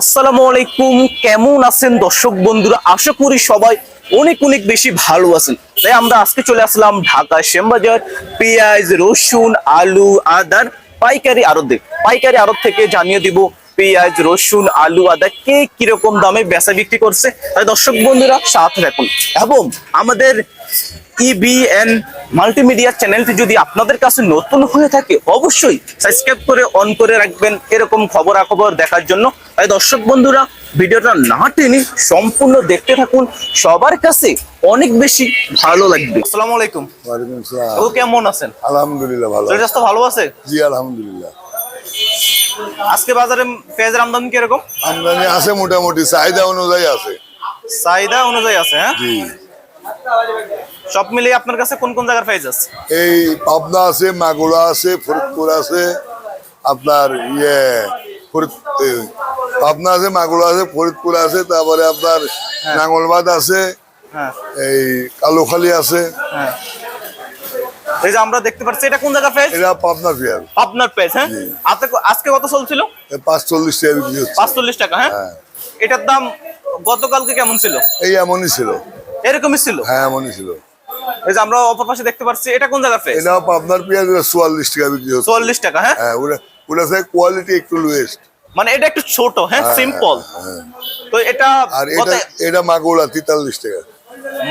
আসসালামু আলাইকুম। কেমন আছেন দর্শক বন্ধুরা? আশা করি সবাই অনেক অনেক বেশি ভালো আছেন। তাই আমরা আজকে চলে আসলাম ঢাকা শ্যামবাজার পেঁয়াজ, রসুন, আলু, আদার পাইকারি আড়ত। পাইকারি আড়ত থেকে জানিয়ে দিব পেঁয়াজ, রসুন, আলু, আদা কে কীরকম দামে বেচা বিক্রি করছে। তাই দর্শক বন্ধুরা, সাথে রাখুন এবং আমাদের ইবিএন মাল্টিমিডিয়া চ্যানেলটি যদি আপনাদের কাছে নতুন হয়ে থাকে অবশ্যই সাবস্ক্রাইব করে অন করে রাখবেন এরকম খবরাখবর দেখার জন্য। তাই দর্শক বন্ধুরা ভিডিওটা না টেনে সম্পূর্ণ দেখতে থাকুন। সবার কাছে অনেক বেশি ভালো লাগবে। আসসালামু আলাইকুম। ও কেমন আছেন? আলহামদুলিল্লাহ ভালো শরীর ভালো আছে? জি আলহামদুলিল্লাহ। আজকে বাজারে পেঁয়াজের আমদানি কীরকম? আমদানি আছে মোটামুটি চাহিদা অনুযায়ী আছে। চাহিদা অনুযায়ী আছে হ্যাঁ? জি। সব মিলিয়ে আপনার কাছে কোন কোন জায়গার পেঁয়াজ আছে? এই পাবনা আছে মাগুরা আছে ফরিদপুর আছে আপনার ইয়ে পাবনা আছে মাগুরা আছে ফরিদপুর আছে তারপরে আপনার নাঙ্গলবাদ আছে হ্যাঁ। এই কালোখালী আছে। হ্যাঁ। এই যে আমরা দেখতে পাচ্ছি এটা কোন জায়গার পেঁয়াজ এরা পাবনা ফিয়ার আপনার পেঁয়াজ হ্যাঁ? আজকে আজকে কত চলছিল পাঁচ চল্লিশ টাকা বিক্রি হচ্ছে। পাঁচচল্লিশ টাকা হ্যাঁ? হ্যাঁ। এটার দাম গতকালকে কেমন ছিল? এই এমনই ছিল। এরকমই ছিল? হ্যাঁ এমনই ছিল। এই যে আমরা অপর পাশে দেখতে পাচ্ছি এটা কোন জায়গার পেঁয়াজ এটা পাবনার পেঁয়াজ ওরা চুয়াল্লিশ টাকা বিক্রি হচ্ছে। চল্লিশ টাকা হ্যাঁ? হ্যাঁ ওরা ওরা কোয়ালিটি একটু লোয়েস্ট মানে এটা একটু ছোট হ্যাঁ? সিম্পল তো এটা আর এটা এটা মাগুরা তেতাল্লিশ টাকা।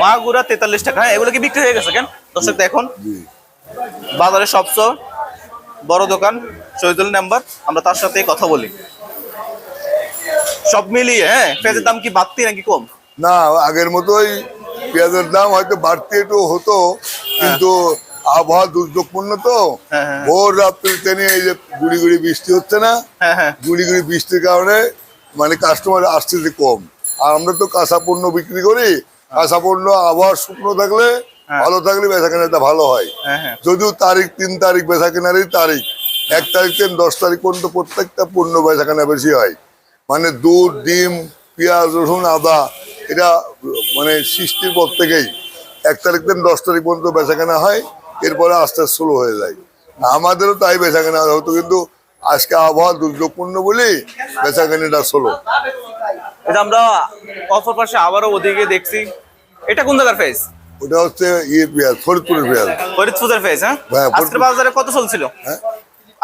মাগুরা তেতাল্লিশ টাকা হ্যাঁ? এগুলো কি বিক্রি হয়ে গেছে কেন? দর্শক দেখুন। বাজারে সবচেয়ে বড় দোকান শহীদুল নাম্বার। আমরা তার সাথে কথা বলি। সব মিলিয়ে হ্যাঁ? পেঁয়াজের দাম কি বাড়তি নাকি কম? না আগের মতোই পেঁয়াজের দাম হয়তো বাড়তি একটু হতো কিন্তু আবহাওয়া দুর্যোগপূর্ণ তো। হ্যাঁ, হ্যাঁ। ভোর রাত্রি টেনে এই যে গুড়ি গুড়ি বৃষ্টি হচ্ছে না হ্যাঁ গুড়ি গুড়ি বৃষ্টির কারণে মানে কাস্টমার আসতেছে কম। আর আমরা তো কাঁচা পণ্য বিক্রি করি কাঁচা পণ্য আবহাওয়া শুকনো থাকলে। ভালো থাকলে বেচা কেনাটা ভালো হয়। যদিও তারিখ তিন তারিখ বেচা কেনারই তারিখ এক তারিখ থেকে দশ তারিখ পর্যন্ত প্রত্যেকটা পণ্য বেচা কেনা বেশি হয়। মানে দুধ ডিম পেঁয়াজ রসুন আদা এটা মানে সৃষ্টির পর থেকেই। এক তারিখ থেকে দশ তারিখ পর্যন্ত বেচা কেনা হয় এরপরে আস্তে আস্তে স্লো হয়ে যায়। আমাদেরও তাই বেচা কেনা হতো কিন্তু আজকে আবহাওয়া দুর্যোগপূর্ণ বলেই বেচা কেনাটা স্লো এটা আমরা অপর পাশে আবারও ওদিকে দেখছি। এটা কোন জায়গার ফেস? ওটা হচ্ছে ইয়ে পেঁয়াজ ফরিদপুরের পেঁয়াজ। ফরিদপুরের ফেস হ্যাঁ? হ্যাঁ, আজকের। বাজারে কত চলছিল? হ্যাঁ?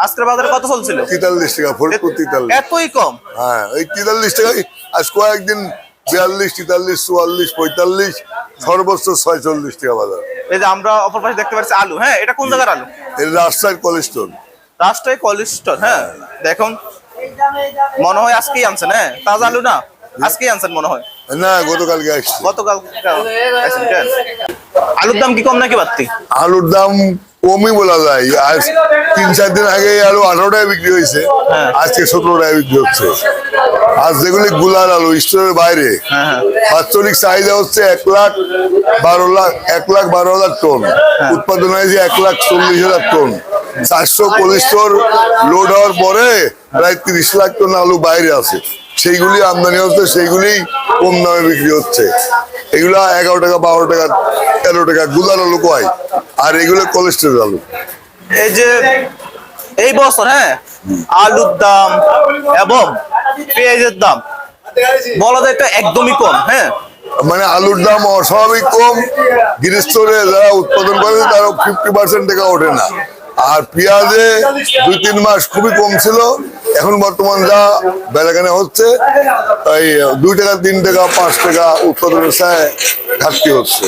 আজকের বাজারে কত চলছিল? তেতাল্লিশ টাকা ফরিদপুর তেতাল্লিশ। এতই কম? হ্যাঁ ওই তেতাল্লিশ টাকা আজ কয়েকদিন বিয়াল্লিশ তেতাল্লিশ চুয়াল্লিশ পঁয়তাল্লিশ সর্বোচ্চ ছয়চল্লিশ টাকা বাজার। এই যে আমরা অপর পাশে দেখতে পাচ্ছি আলু হ্যাঁ এটা কোন জায়গার আলু? এর রাস্তায় কোলেস্টোর রাষ্ট্রীয় কোলেস্ট্রল হ্যাঁ। দেখুন মনে হয় আজকেই আনছেন হ্যাঁ। তাজা আলু না? আজকেই আনছেন মনে হয়। না গতকালকে আসছে। গতকাল আলুর দাম কি কম নাকি বাড়তি? আলুর দাম কমই বলা যায়। আজ তিন চার দিন আগে আলু আঠারো টাকা বিক্রি হয়েছে হ্যাঁ। আজকে সতেরো টাকা বিক্রি হচ্ছে। আজ যেগুলি গুলার আলু স্টোরের বাইরে হ্যাঁ হ্যাঁ। বাৎসরিক চাহিদা হচ্ছে এক লাখ বারো লাখ এক লাখ বারো হাজার টন। উৎপাদন হয়েছে এক লাখ চল্লিশ হাজার টন। চারশো কোলেস্টোর লোড হওয়ার পরে প্রায় তিরিশ লাখ টন আলু বাইরে আছে। সেইগুলি আমদানি হচ্ছে সেইগুলি কম দামে বিক্রি হচ্ছে। এগুলা এগারো টাকা বারো টাকা তেরো টাকা গুলার আলু কয়? আর এগুলো কোলেস্টোর আলু। এই যে এই বছর হ্যাঁ? আলুর দাম এবং পেঁয়াজের দাম বলা যায় তো একদমই কম হ্যাঁ? মানে আলুর দাম অস্বাভাবিক কম গৃহস্থরে যারা উৎপাদন করে তারা ফিফটি পার্সেন্ট টাকা ওঠে না। আর পেঁয়াজে দুই তিন মাস খুবই কম ছিল। এখন বর্তমান যা বেলাকানে হচ্ছে এই দুই টাকা তিন টাকা পাঁচ টাকা উৎপাদনের সায় ঘাটতি হচ্ছে।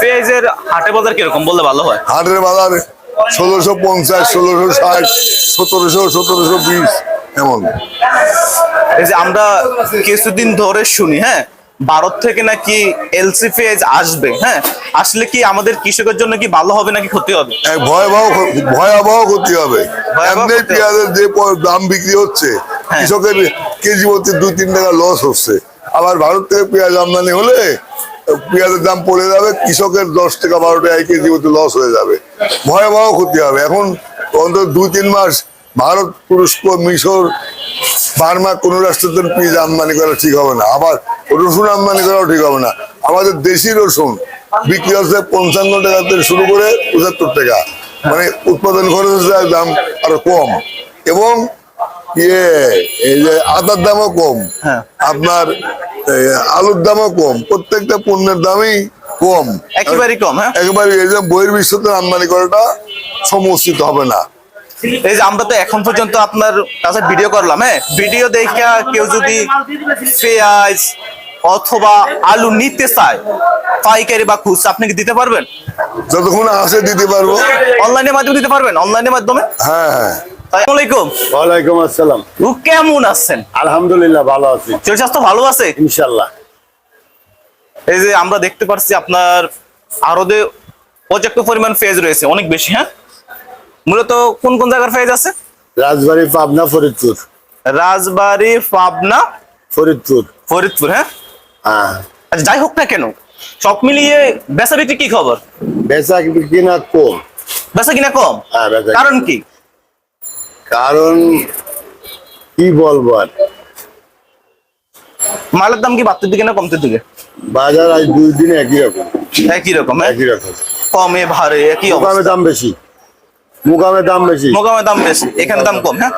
পেঁয়াজের হাটে বাজার কীরকম বললে ভালো হয়? হাটের বাজার ষোলোশো পঞ্চাশ ষোলোশো ষাট সতেরোশো সতেরোশো বিশ এমন। এই যে আমরা কিছুদিন ধরে শুনি হ্যাঁ ভারত থেকে নাকি এলসি পেঁয়াজ আসবে হ্যাঁ? আসলে কি আমাদের কৃষকের জন্য কি ভালো হবে নাকি ক্ষতি হবে? ভয়াবহ ভয়াবহ ক্ষতি হবে। এমনি পেঁয়াজের যে দাম বিক্রি হচ্ছে হ্যাঁ। কৃষকের কেজি প্রতি দুই তিন টাকা লস হচ্ছে। আবার ভারত থেকে পেঁয়াজ আমদানি হলে পেঁয়াজের দাম পড়ে যাবে কৃষকের দশ টাকা বারো টাকা কেজি প্রতি লস হয়ে যাবে। ভয়াবহ ক্ষতি হবে। এখন অন্তত দুই তিন মাস ভারত তুরস্ক মিশর বার্মা কোন রাষ্ট্রের পেঁয়াজ আমদানি করা ঠিক হবে না। আবার রসুন আমদানি করাও ঠিক হবে না। আমাদের দেশি রসুন বিক্রি হচ্ছে পঞ্চান্ন টাকা থেকে শুরু করে পঁচাত্তর টাকা। মানে উৎপাদন খরচের দাম আরও কম। এবং ইয়ে এই যে আদার দামও কম। হ্যাঁ। আপনার আলুর দামও কম। প্রত্যেকটা পণ্যের দামই কম। একেবারেই কম হ্যাঁ? একেবারে এই যে বহির্বিশ্বতে আমদানি করাটা সমস্যিত হবে না। এই যে আমরা তো এখন পর্যন্ত আপনার কাছে ভিডিও করলাম হ্যাঁ? ভিডিও দেখে কেউ যদি পেঁয়াজ অথবা আলু নিতে চায় পাইকারি বা খুচরা আপনি কি দিতে পারবেন? যতক্ষণ আসে দিতে পারব। অনলাইনের মাধ্যমে দিতে পারবেন? অনলাইনের মাধ্যমে? হ্যাঁ হ্যাঁ। ওয়ালাইকুম আসসালাম। ও কেমন আছেন? আলহামদুলিল্লাহ ভালো আছি। শরীর স্বাস্থ্য ভালো আছে? এই যে আমরা দেখতে পাচ্ছি আপনার আরদে পর্যাপ্ত পরিমাণ ফেজ রয়েছে অনেক বেশি হ্যাঁ? মূলত কোন কোন জায়গার ফেজ আছে? রাজবাড়ি পাবনা ফরিদপুর। রাজবাড়ি পাবনা ফরিদপুর। ফরিদপুর হ্যাঁ? হ্যাঁ। আচ্ছা যাই হোক না কেন সব মিলিয়ে বেচা বিক্রি কি খবর? বেচা কিনা কম। বেচা কিনা কম? হ্যাঁ, কারণ কি? কারণ কি বলব আর? মালের দাম কি বাড়তির দিকে না কমতির দিকে? বাজার আজ দুই দিন একই রকম। একই রকম হ্যাঁ? একই রকম। কমে ভারে একই অবস্থা। দাম বেশি। মুকামে দাম বেশি? মোকামে দাম বেশি এখানে দাম কম হ্যাঁ?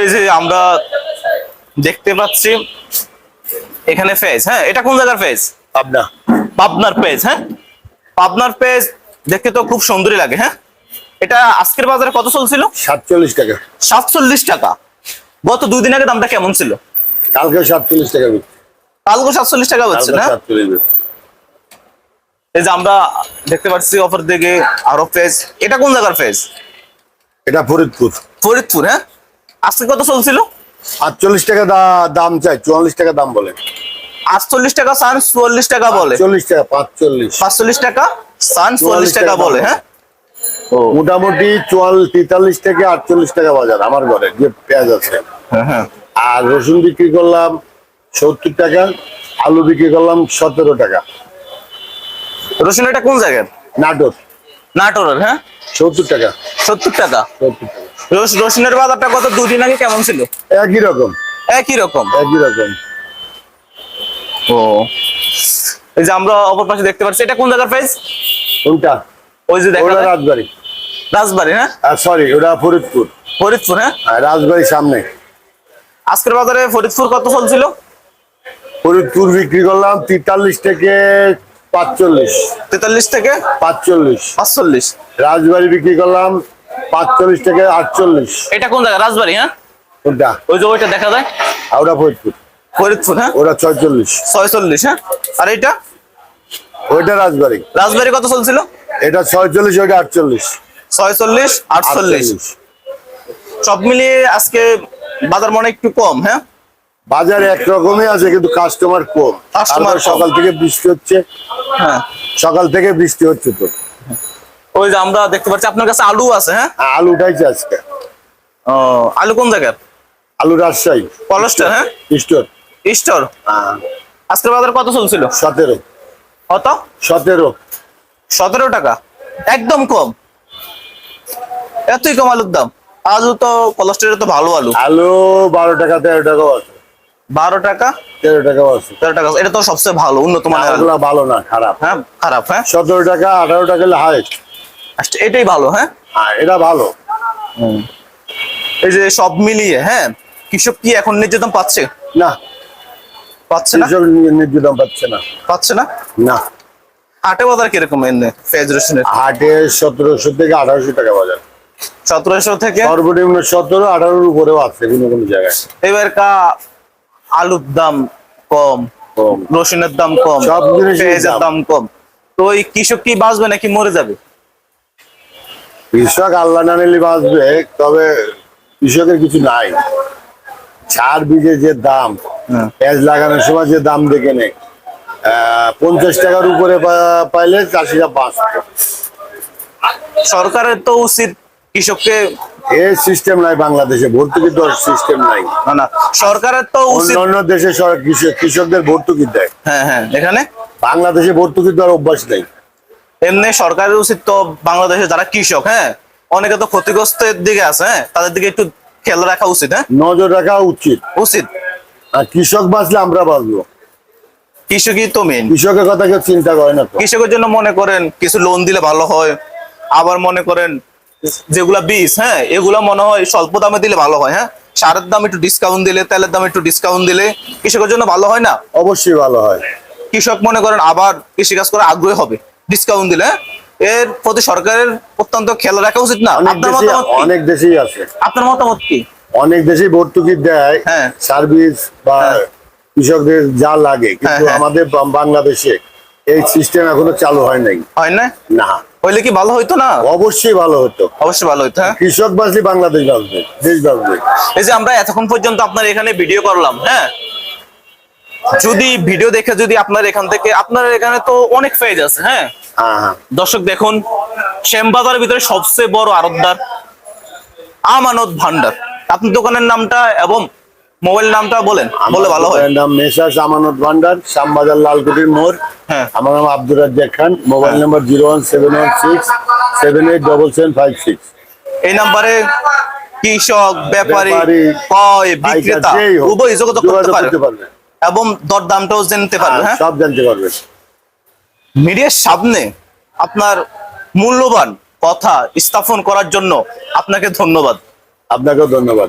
এই যে আমরা দেখতে পাচ্ছি এখানে ফেজ হ্যাঁ? এটা কোন জায়গার ফেজ পাবনা। পাবনার পেজ হ্যাঁ? পাবনার পেজ দেখতে তো খুব সুন্দরই লাগে হ্যাঁ? এটা আজকের বাজারে কত চলছিল? সাতচল্লিশ টাকা। সাতচল্লিশ টাকা। গত দুই দিন আগে দামটা কেমন ছিল? কালকে সাতচল্লিশ টাকা কালকে সাতচল্লিশ টাকা হচ্ছে না। এই যে আমরা দেখতে পাচ্ছি অপর দিকে আরও পেজ এটা কোন জায়গার পেজ এটা ফরিদপুর। ফরিদপুর হ্যাঁ? আজকে কত চলছিল? আটচল্লিশ টাকা দাম চাই চুয়াল্লিশ টাকা দাম বলে। আটচল্লিশ টাকা সান চুয়াল্লিশ টাকা বলে। চল্লিশ টাকা পাঁচচল্লিশ। পাঁচচল্লিশ টাকা সান চুয়াল্লিশ টাকা বলে হ্যাঁ? মোটামুটি চুয়াল তেতাল্লিশ থেকে আটচল্লিশ টাকা বাজার আমার ঘরে যে পেঁয়াজ আছে। হ্যাঁ হ্যাঁ। আর রসুন বিক্রি করলাম সত্তর টাকা আলু বিক্রি করলাম সতেরো টাকা। রসুন এটা কোন জায়গার? নাটোর। নাটোরের হ্যাঁ? সত্তর টাকা। সত্তর টাকা? রসুনের বাজারটা কত দুদিন আগে কেমন ছিল? একই রকম। একই রকম? একই রকম। ও। এই যে আমরা অপর পাশে দেখতে পাচ্ছি এটা কোন জায়গার প্রাইস কোনটা ওই যে দেখা রাজবাড়ি। রাজবাড়ি হ্যাঁ? সরি ওটা ফরিদপুর। ফরিদপুর হ্যাঁ? আর রাজবাড়ির সামনে। আজকের বাজারে ফরিদপুর কত চলছিল? ফরিদপুর বিক্রি করলাম তেতাল্লিশ থেকে পাঁচচল্লিশ। তেতাল্লিশ থেকে পাঁচচল্লিশ। পাঁচচল্লিশ। রাজবাড়ি বিক্রি করলাম পাঁচচল্লিশ থেকে আটচল্লিশ। এটা কোন জায়গা রাজবাড়ি হ্যাঁ? কোনটা? ওই যে ওইটা দেখা যায়। আর ওটা ফরিদপুর। ফরিদপুর হ্যাঁ? ওটা ছয়চল্লিশ। ছয়চল্লিশ হ্যাঁ? আর এটা ওইটা রাজবাড়ি। রাজবাড়ি কত চলছিল? এটা ছয়চল্লিশ ওইটা আটচল্লিশ। ছয়চল্লিশ আটচল্লিশ। সব মিলিয়ে আজকে বাজার মনে একটু কম হ্যাঁ? বাজার একরকমই আছে কিন্তু কাস্টমার কম। কম। সকাল থেকে বৃষ্টি হচ্ছে। হ্যাঁ। সকাল থেকে বৃষ্টি হচ্ছে তো। ওই যে আমরা দেখতে পাচ্ছি আপনার কাছে আলু আছে হ্যাঁ? আলু উঠাইছে আজকে। ও আলু কোন জায়গার? আলু রাজশাহী। পলস্টার হ্যাঁ? স্টোর। স্টোর? আজকের বাজার কত চলছিল? সতেরো। কত? সতেরো। সতেরো টাকা। একদম কম। এতই কম আলুর দাম। আলু তো কলেস্ট্রল তো ভালো আলু। আলু বারো টাকা তেরো টাকা বারো টাকা? তেরো টাকাও আছে তেরো টাকা। এটা তো সবচেয়ে ভালো উন্নত মানের ভালো না খারাপ। হ্যাঁ খারাপ হ্যাঁ? সতেরো টাকা আঠারো টাকা হলে হাইস্ট আচ্ছা, এটাই ভালো হ্যাঁ? আর এটা ভালো। এই যে সব মিলিয়ে হ্যাঁ? কৃষক কি এখন ন্যায্য দাম পাচ্ছে? না। পাচ্ছে না? ন্যায্য দাম পাচ্ছে না। পাচ্ছে না? না। হাটে বাজার কীরকম এনে ফেজ রসুনের হাটে সতেরোশো থেকে আঠারোশো টাকা বাজার। সতেরোশো থেকে? সর্বনিম্ন সতেরো আঠারোর উপরেও আছে কোনো কোনো জায়গায়। এবার কা আলুর দাম কম। রসুনের দাম কম পেঁয়াজের দাম। কম তো ওই কৃষক কি বাঁচবে নাকি মরে যাবে কৃষক আল্লাহ না নিলে বাঁচবে তবে কৃষকের কিছু নাই সার বীজের যে দাম হ্যাঁ। পেঁয়াজ লাগানোর সময় যে দাম দেখে নেই পঞ্চাশ টাকার উপরে পাইলে চাষিরা বাঁচবে সরকারের তো উচিত কৃষককে এ সিস্টেম নাই বাংলাদেশে ভর্তুকি দেওয়ার সিস্টেম নাই। না না সরকারের তো অন্য দেশে কৃষকদের ভর্তুকি দেয়। হ্যাঁ হ্যাঁ এখানে? বাংলাদেশে ভর্তুকি দেওয়ার অভ্যাস নেই। এমনি সরকারের উচিত তো বাংলাদেশে যারা কৃষক হ্যাঁ অনেকে তো ক্ষতিগ্রস্তের দিকে আছে হ্যাঁ তাদের দিকে একটু খেয়াল রাখা উচিত হ্যাঁ? নজর রাখা উচিত। উচিত। আর কৃষক বাঁচলে আমরা বাঁচবো। কৃষকই তো মেন কৃষকের কথা কেউ চিন্তা করে না কৃষকের জন্য মনে করেন কিছু লোন দিলে ভালো হয় আবার মনে করেন যেগুলা বীজ হ্যাঁ এগুলা মনে হয় স্বল্প দামে দিলে ভালো হয় হ্যাঁ? সারের দাম একটু ডিসকাউন্ট দিলে তেলের দাম একটু ডিসকাউন্ট দিলে কৃষকের জন্য ভালো হয় না? অবশ্যই ভালো হয়। কৃষক মনে করেন আবার কৃষিকাজ করে আগ্রহী হবে ডিসকাউন্ট দিলে হ্যাঁ? এর প্রতি সরকারের অত্যন্ত খেয়াল রাখা উচিত না। অনেক আপনার মতামত অনেক দেশেই আছে। আপনার মতামত কি? অনেক দেশেই ভর্তুকি দেয় হ্যাঁ। সার্ভিস বা হ্যাঁ। কৃষকদের যা লাগে কিন্তু হ্যাঁ। আমাদের বাংলাদেশে এই সিস্টেম এখনও চালু হয় নাই। হয় না না। হইলে কি ভালো হইতো না? অবশ্যই ভালো হতো অবশ্যই ভালো হইতো হ্যাঁ? কৃষক বাঁচলে বাংলাদেশ বাঁচবে দেশ বাঁচবে। এই যে আমরা এতক্ষণ পর্যন্ত আপনার এখানে ভিডিও করলাম হ্যাঁ? যদি ভিডিও দেখে যদি আপনার এখান থেকে আপনার এখানে তো অনেক পেজ আছে হ্যাঁ? হ্যাঁ হ্যাঁ। দর্শক দেখুন শ্যামবাজারের ভিতরে সবচেয়ে বড় আরতদার আমানত ভান্ডার। আপনার দোকানের নামটা এবং মোবাইল নামটা বলেন বলে ভালো হয়। নাম মেসার্স আমানত ভান্ডার শ্যামবাজার লালকুটির মোড়। হ্যাঁ। আমার নাম Abdur Razzaq Khan mobile number zero one seven one six seven eight double seven five six. এই নাম্বারে কৃষক ব্যাপারী ক্রয় বিক্রেতা উভয় যোগাযোগ করতে পারবে। এবং দর দামটাও জানতে পারবে হ্যাঁ? সব জানতে পারবেন। মিডিয়ার সামনে আপনার মূল্যবান কথা স্থাপন করার জন্য আপনাকে ধন্যবাদ। আপনাকেও ধন্যবাদ।